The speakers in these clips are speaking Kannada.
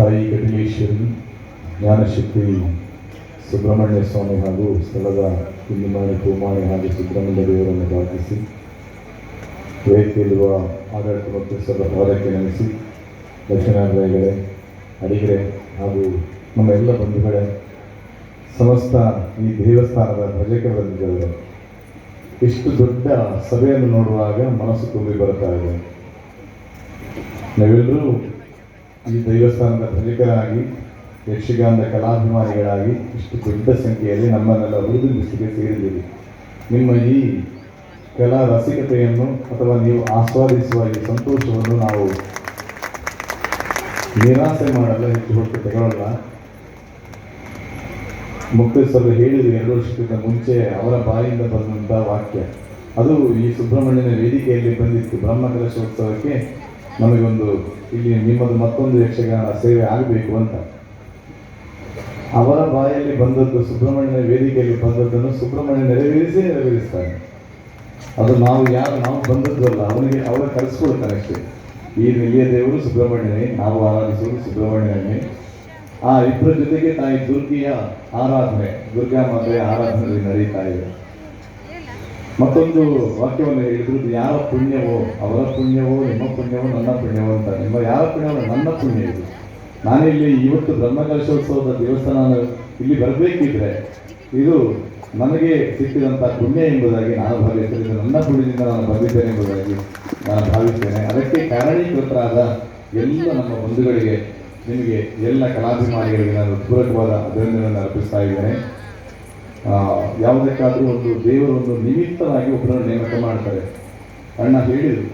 ತಾಯಿ ಕಟಿಮೇಶ್ವರಿ ಜ್ಞಾನಶಕ್ತಿ ಸುಬ್ರಹ್ಮಣ್ಯ ಸ್ವಾಮಿ ಹಾಗೂ ಸ್ಥಳದ ಕುಂದಿಮಾಣಿ ಕೋಮಾಣಿ ಹಾಗೂ ಸುಬ್ರಹ್ಮಣ್ಯ ದೇವರನ್ನು ಪ್ರಾರ್ಥಿಸಿ, ವೇದಿಕೆಯಲ್ಲಿರುವ ಆಡಳಿತ ಮತ್ತು ಪಾದಕ್ಕೆ ನೆನೆಸಿ ದಕ್ಷಿಣಾಂಧ್ರಗಳೇ ಅಡಿಗರೆ ಹಾಗೂ ನಮ್ಮ ಎಲ್ಲ ಬಂಧುಗಳೇ, ಸಮಸ್ತ ಈ ದೇವಸ್ಥಾನದ ಭಜಕ ಎಷ್ಟು ದೊಡ್ಡ ಸಭೆಯನ್ನು ನೋಡುವಾಗ ಮನಸ್ಸು ತುಂಬಿ ಬರ್ತಾ ಇದೆ. ನಾವೆಲ್ಲರೂ ಈ ದೇವಸ್ಥಾನದ ಪ್ರಜಕರಾಗಿ ಯಕ್ಷಗಾನದ ಕಲಾಭಿಮಾನಿಗಳಾಗಿ ಇಷ್ಟು ದೊಡ್ಡ ಸಂಖ್ಯೆಯಲ್ಲಿ ನಮ್ಮನ್ನೆಲ್ಲ ಹುರಿದುಂಬಿಸಿಗೆ ಸೇರಿದ್ದೀರಿ. ನಿಮ್ಮ ಈ ಕಲಾ ರಸಿಕತೆಯನ್ನು ಅಥವಾ ನೀವು ಆಸ್ವಾದಿಸುವ ಈ ಸಂತೋಷವನ್ನು ನಾವು ನಿರಾಸೆ ಮಾಡಲ್ಲ, ಹೆಚ್ಚು ಹೊತ್ತು ತಗೊಳ್ಳಲ್ಲ ಮುಕ್ತೇಶ್ವರರು ಹೇಳಿದ್ರು ಎರಡು ವರ್ಷಕ್ಕಿಂತ ಮುಂಚೆ ಅವರ ಬಾಯಿಂದ ಬಂದಂಥ ವಾಕ್ಯ. ಅದು ಈ ಸುಬ್ರಹ್ಮಣ್ಯನ ವೇದಿಕೆಯಲ್ಲಿ ಬಂದಿತ್ತು. ಬ್ರಹ್ಮಕಲಶೋತ್ಸವಕ್ಕೆ ನಮಗೊಂದು ಇಲ್ಲಿ ನಿಮ್ಮದು ಮತ್ತೊಂದು ಯಕ್ಷಗಾನ ಸೇವೆ ಆಗಬೇಕು ಅಂತ. ಅವರ ಬಾಯಲ್ಲಿ ಬಂದದ್ದು ಸುಬ್ರಹ್ಮಣ್ಯನ ವೇದಿಕೆಯಲ್ಲಿ ಬಂದದ್ದನ್ನು ಸುಬ್ರಹ್ಮಣ್ಯ ನೆರವೇರಿಸಿ ನೆರವೇರಿಸ್ತಾನೆ. ಅದು ನಾವು ಯಾರು, ನಾವು ಬಂದದ್ದು ಅಲ್ಲ, ಅವನಿಗೆ, ಅವರು ಕಲಿಸ್ಕೊಳ್ತಾನೆ ಅಷ್ಟೇ. ಈ ಇಲ್ಲಿಯ ದೇವರು ಸುಬ್ರಹ್ಮಣ್ಯನೇ, ನಾವು ಆರಾಧಿಸುವುದು ಸುಬ್ರಹ್ಮಣ್ಯನೇ. ಆ ಇಬ್ಬರ ಜೊತೆಗೆ ತಾಯಿ ದುರ್ಗಿಯ ಆರಾಧನೆ, ದುರ್ಗಾ ಮಾತೆಯ ಆರಾಧನೆ ನಡೀತಾ ಇದೆ. ಮತ್ತೊಂದು ವಾಕ್ಯವನ್ನು ಹೇಳಿದ್ರು ಯಾರ ಪುಣ್ಯವೋ, ಅವರ ಪುಣ್ಯವೋ, ನಿಮ್ಮ ಪುಣ್ಯವೋ, ನನ್ನ ಪುಣ್ಯವೋ ಅಂತ. ನಿಮ್ಮ ಯಾರ ಪುಣ್ಯವೋ, ನನ್ನ ಪುಣ್ಯ ಇದು. ನಾನಿಲ್ಲಿ ಇವತ್ತು ಬ್ರಹ್ಮಕಲಶೋತ್ಸವದ ದೇವಸ್ಥಾನ ಇಲ್ಲಿ ಬರಬೇಕಿದ್ರೆ, ಇದು ನನಗೆ ಸಿಕ್ಕಿದಂಥ ಪುಣ್ಯ ಎಂಬುದಾಗಿ ನಾನು ಭಾವಿಸ್ತೇನೆ. ನನ್ನ ಪುಣ್ಯದಿಂದ ನಾನು ಬಂದಿದ್ದೇನೆ ಎಂಬುದಾಗಿ ನಾನು ಭಾವಿಸ್ತೇನೆ. ಅದಕ್ಕೆ ಕಾರಣೀಕೃತರಾದ ಎಲ್ಲ ನಮ್ಮ ಬಂಧುಗಳಿಗೆ, ನಿಮಗೆ ಎಲ್ಲ ಕಲಾಭಿಮಾನಿಗಳಿಗೆ ನಾನು ಪೂರಕವಾದ ಅಭಿನಂದನೆಯನ್ನು ಅರ್ಪಿಸ್ತಾ ಇದ್ದೇನೆ. ಯಾವುದಕ್ಕಾದರೂ ಒಂದು ದೇವರು ಒಂದು ನಿಮಿತ್ತವಾಗಿ ಒಬ್ಬರನ್ನು ನೇಮಕ ಮಾಡ್ತಾರೆ. ಅಣ್ಣ ಹೇಳಿದರು,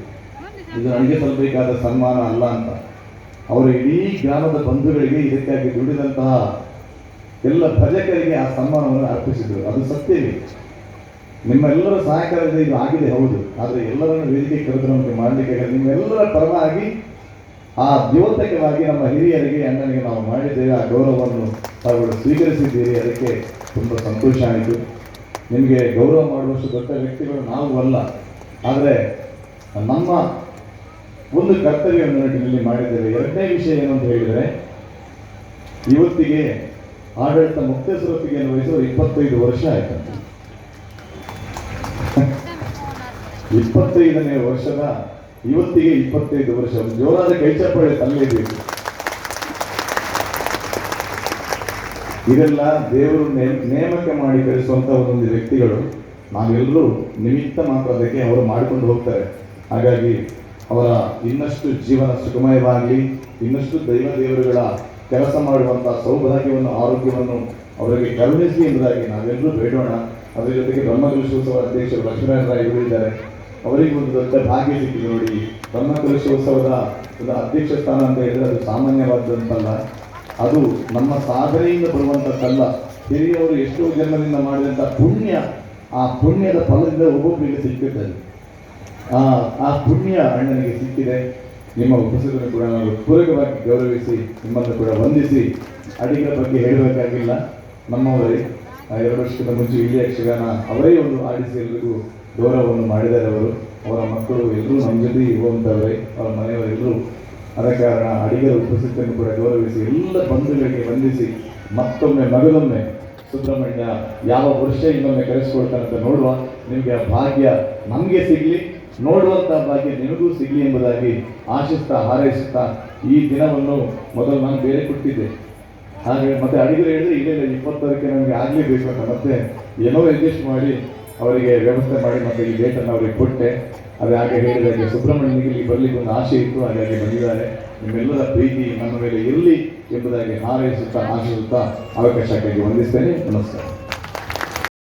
ಇದು ನನಗೆ ಸಲ್ಲಬೇಕಾದ ಸನ್ಮಾನ ಅಲ್ಲ ಅಂತ. ಅವರ ಇಡೀ ಗ್ರಾಮದ ಬಂಧುಗಳಿಗೆ ಇದಕ್ಕಾಗಿ ದುಡಿದಂತಹ ಎಲ್ಲ ಭಜಕರಿಗೆ ಆ ಸನ್ಮಾನವನ್ನು ಅರ್ಪಿಸಿದರು. ಅದು ಸತ್ಯವೇ ನಿಮ್ಮೆಲ್ಲರ ಸಹಕಾರದಿಂದ ಇದು ಆಗಿದೆ, ಹೌದು. ಆದರೆ ಎಲ್ಲರನ್ನು ವೇದಿಕೆ ಕರೆದು ನಮಗೆ. ನಿಮ್ಮೆಲ್ಲರ ಪರವಾಗಿ ಆ ದ್ಯೋತಕವಾಗಿ ನಮ್ಮ ಹಿರಿಯರಿಗೆ, ಅಣ್ಣನಿಗೆ ನಾವು ಮಾಡಿದ್ದೇವೆ. ಆ ಗೌರವವನ್ನು ತಾವುಗಳು ಸ್ವೀಕರಿಸಿದ್ದೀರಿ. ಅದಕ್ಕೆ ತುಂಬ ಸಂತೋಷ ಆಯಿತು. ನಿಮಗೆ ಗೌರವ ಮಾಡುವಷ್ಟು ದೊಡ್ಡ ವ್ಯಕ್ತಿಗಳು ನಾವು ಅಲ್ಲ. ಆದರೆ ನಮ್ಮ ಒಂದು ಕರ್ತವ್ಯವನ್ನು ನಿಟ್ಟಿನಲ್ಲಿ ಮಾಡಿದ್ದೇವೆ. ಎರಡನೇ ವಿಷಯ ಏನು ಅಂತ ಹೇಳಿದರೆ, ಇವತ್ತಿಗೆ ಆಡಳಿತ ಮುಕ್ತ ಸುರತ್ತಿಗೆಯನ್ನು ವಹಿಸಲು ಇಪ್ಪತ್ತೈದು ವರ್ಷ ಆಯ್ತು. ಇಪ್ಪತ್ತೈದನೇ ವರ್ಷದ ಇವತ್ತಿಗೆ ಇಪ್ಪತ್ತೈದು ವರ್ಷ ಜೋರಾದ ಕೈಚಪ್ಪಾಳೆ ತಲ್ಲಲೇಬೇಕು ಇದೆಲ್ಲ ದೇವರು ನೇಮಕ ಮಾಡಿ ಕಳಿಸುವಂತ ಒಂದೊಂದು ವ್ಯಕ್ತಿಗಳು, ನಾವೆಲ್ಲರೂ ನಿಮಿತ್ತ ಮಾತ್ರ ಅದಕ್ಕೆ ಅವರು ಮಾಡಿಕೊಂಡು ಹೋಗ್ತಾರೆ. ಹಾಗಾಗಿ ಅವರ ಇನ್ನಷ್ಟು ಜೀವನ ಸುಖಮಯವಾಗಲಿ, ಇನ್ನಷ್ಟು ದೈವ ದೇವರುಗಳ ಕೆಲಸ ಮಾಡುವಂಥ ಸೌಭಾಗ್ಯವನ್ನು, ಆರೋಗ್ಯವನ್ನು ಅವರಿಗೆ ಕರುಣಿಸಿ ಎಂಬುದಾಗಿ ನಾವೆಲ್ಲರೂ ಬೇಡೋಣ. ಅದರ ಜೊತೆಗೆ ಬ್ರಹ್ಮಕಲಶೋತ್ಸವ ಅಧ್ಯಕ್ಷರು ಲಕ್ಷ್ಮೀನಾರಾಯಣ ರಾಯ್ ಇದ್ದಾರೆ. ಅವರಿಗೆ ಒಂದು ದೊಡ್ಡ ಭಾಗ್ಯ ಸಿಕ್ಕಿದೆ ನೋಡಿ. ಬ್ರಹ್ಮಕಲಶೋತ್ಸವದ ಒಂದು ಅಧ್ಯಕ್ಷ ಸ್ಥಾನ ಅಂತ ಹೇಳಿದ್ರೆ ಅದು ಸಾಮಾನ್ಯವಾದಂತಲ್ಲ ಅದು ನಮ್ಮ ಸಾಧನೆಯಿಂದ ಬರುವಂಥದ್ದಲ್ಲ ಹಿರಿಯವರು ಎಷ್ಟೋ ಜನ್ಮದಿಂದ ಮಾಡಿದಂಥ ಪುಣ್ಯ, ಆ ಪುಣ್ಯದ ಫಲದಿಂದ ಒಬ್ಬೊಬ್ಬರಿಗೆ ಸಿಕ್ಕಿದೆ. ಆ ಆ ಪುಣ್ಯ ಅಣ್ಣನಿಗೆ ಸಿಕ್ಕಿದೆ. ನಿಮ್ಮ ಉಪಸ್ಥಿತಿಯನ್ನು ಕೂಡ ನಾವು ಪೂರಕವಾಗಿ ಗೌರವಿಸಿ, ನಿಮ್ಮನ್ನು ಕೂಡ ವಂದಿಸಿ ಅಡಿಗರ ಬಗ್ಗೆ ಹೇಳಬೇಕಾಗಿಲ್ಲ. ನಮ್ಮವರೇ ಎರಡು ವರ್ಷದ ಮುಂಚೆ ಇಲ್ಲಿ ಯಕ್ಷಗಾನ ಅವರೇ ಒಂದು ಆಡಿಸಿ ಎಲ್ರಿಗೂ ಗೌರವವನ್ನು ಮಾಡಿದ್ದಾರೆ ಅವರು. ಅವರ ಮಕ್ಕಳು ಎಲ್ಲರೂ ನಮ್ಮ ಜೊತೆ ಅವರ ಮನೆಯವರೆಲ್ಲರೂ ಆದ ಕಾರಣ ಅಡಿಗರ ಉಪಸ್ಥಿತಿಯನ್ನು ಕೂಡ ಗೌರವಿಸಿ ಎಲ್ಲ ಬಂಧುಗಳಿಗೆ ವಂದಿಸಿ ಮತ್ತೊಮ್ಮೆ ಮಗದೊಮ್ಮೆ ಸುಬ್ರಹ್ಮಣ್ಯ ಯಾವ ವರ್ಷ ಇನ್ನೊಮ್ಮೆ ಕರೆಸಿಕೊಳ್ತಾನಂತ ನೋಡುವ ನಿಮಗೆ ಆ ಭಾಗ್ಯ ನಮಗೆ ಸಿಗಲಿ ನೋಡುವಂಥ ಭಾಗ್ಯ ನಿಮಗೂ ಸಿಗಲಿ ಎಂಬುದಾಗಿ ಆಶಿಸ್ತಾ ಹಾರೈಸುತ್ತಾ ಈ ದಿನವನ್ನು ಮೊದಲು ನಾನು ಬೇರೆ ಕೊಟ್ಟಿದ್ದೆ. ಹಾಗೆ ಮತ್ತೆ ಅಡಿಗರು ಹೇಳಿದ್ರೆ, ಇಲ್ಲ ಇಪ್ಪತ್ತರಕ್ಕೆ ನಮಗೆ ಆಗಲೇಬೇಕು ಅಂತ ಮತ್ತೆ ಏನೋ ಅಡ್ಜಸ್ಟ್ ಮಾಡಿ ಅವರಿಗೆ ವ್ಯವಸ್ಥೆ ಮಾಡಿ ಮತ್ತೆ ಈ ಡೇಟನ್ನು ಅವರಿಗೆ ಕೊಟ್ಟೆ. ಅದು ಹಾಗೆ ಹೇಳಿದಾಗೆ ಸುಬ್ರಹ್ಮಣ್ಯನಿಗೆ ಇಲ್ಲಿ ಬರಲಿಕ್ಕೆ ಒಂದು ಆಸೆ ಇತ್ತು, ಹಾಗಾಗಿ ಬಂದಿದ್ದಾರೆ. ನಿಮ್ಮೆಲ್ಲರ ಪ್ರೀತಿ ನಮ್ಮ ಮೇಲೆ ಇರಲಿ ಎಂಬುದಾಗಿ ಹಾರೈಸುತ್ತಾ ಆಶಿಸುತ್ತಾ ಅವಕಾಶಕ್ಕಾಗಿ ವಂದಿಸ್ತೇನೆ. ನಮಸ್ಕಾರ.